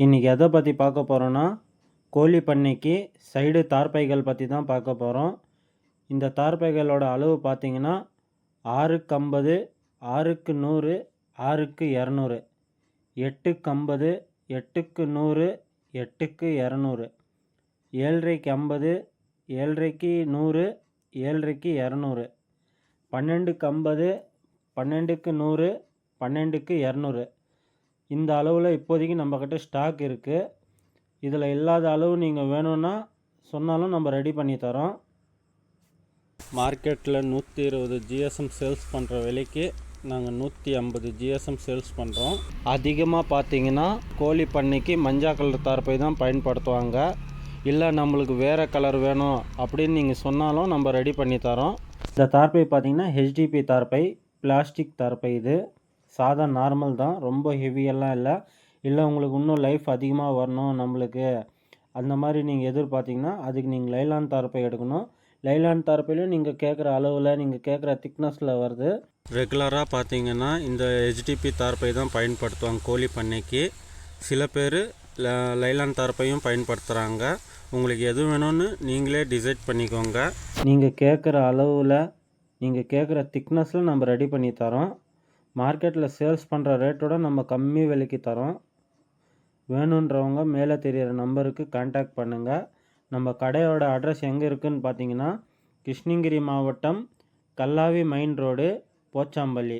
இன்றைக்கி எதை பற்றி பார்க்க போகிறோன்னா கோழி பண்ணைக்கு சைடு தார்பைகள் பற்றி தான் பார்க்க போகிறோம் இந்த தார்பைகளோட அளவு பார்த்தீங்கன்னா ஆறுக்கு ஐம்பது ஆறுக்கு நூறு ஆறுக்கு இரநூறு. எட்டுக்கு ஐம்பது எட்டுக்கு நூறு எட்டுக்கு இரநூறு. ஏழரைக்கு ஐம்பது ஏழரைக்கு நூறு ஏழரைக்கு இரநூறு. பன்னெண்டுக்கு ஐம்பது பன்னெண்டுக்கு நூறு பன்னெண்டுக்கு இரநூறு. இந்த அளவில் இப்போதைக்கு நம்மக்கிட்ட ஸ்டாக் இருக்குது இதில் இல்லாத அளவு நீங்கள் வேணும்னா சொன்னாலும் நம்ம ரெடி பண்ணி தரோம். மார்க்கெட்டில் நூற்றி இருபது ஜிஎஸ்எம் சேல்ஸ் பண்ணுற விலைக்கு நாங்கள் நூற்றி ஐம்பது ஜிஎஸ்எம் சேல்ஸ் பண்ணுறோம் அதிகமாக பார்த்தீங்கன்னா கோழி பண்ணைக்கு மஞ்சள் கலர் தார்ப்பை தான் பயன்படுத்துவாங்க. இல்லை நம்மளுக்கு வேறு கலர் வேணும் அப்படின்னு நீங்கள் சொன்னாலும் நம்ம ரெடி பண்ணி தரோம். இந்த தார்ப்பை பார்த்தீங்கன்னா ஹெச்டிபி தார்ப்பை பிளாஸ்டிக் தார்ப்பை இது. சாதா நார்மல் தான் ரொம்ப ஹெவியெல்லாம் இல்லை. இல்லை உங்களுக்கு இன்னும் லைஃப் அதிகமாக வரணும் நம்மளுக்கு. அந்த மாதிரி நீங்கள் எதிர்பார்த்தீங்கன்னா அதுக்கு நீங்கள் லைலான் தார்ப்பை எடுக்கணும். லைலான் தார்ப்பையிலும் நீங்கள் கேட்குற அளவில் நீங்கள் கேட்குற திக்னஸில் வருது. ரெகுலராக பார்த்தீங்கன்னா இந்த ஹெச்டிபி தார்ப்பை தான் பயன்படுத்துவாங்க கோழி பண்ணைக்கு. சில பேர் லைலான் தார்ப்பையும் பயன்படுத்துகிறாங்க உங்களுக்கு எது வேணும்னு நீங்களே டிசைட் பண்ணிக்கோங்க. நீங்கள் கேட்குற அளவில் நீங்கள் கேட்குற திக்னஸில் நம்ம ரெடி பண்ணி தரோம். மார்க்கெட்டில் சேல்ஸ் பண்ணுற ரேட்டோட நம்ம கம்மி விலைக்கு தரோம். வேணுன்றவங்க மேலே தெரியிற நம்பருக்கு காண்டாக்ட் பண்ணுங்கள் நம்ம கடையோட அட்ரஸ் எங்கே இருக்குதுன்னு பார்த்தீங்கன்னா கிருஷ்ணகிரி மாவட்டம் கல்லாவி மைன் ரோடு போச்சாம்பள்ளி.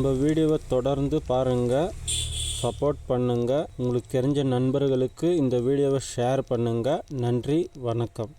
நம்ம வீடியோவை தொடர்ந்து பாருங்கள் சப்போர்ட் பண்ணுங்கள் உங்களுக்கு தெரிஞ்ச நண்பர்களுக்கு இந்த வீடியோவை ஷேர் பண்ணுங்கள் நன்றி வணக்கம்.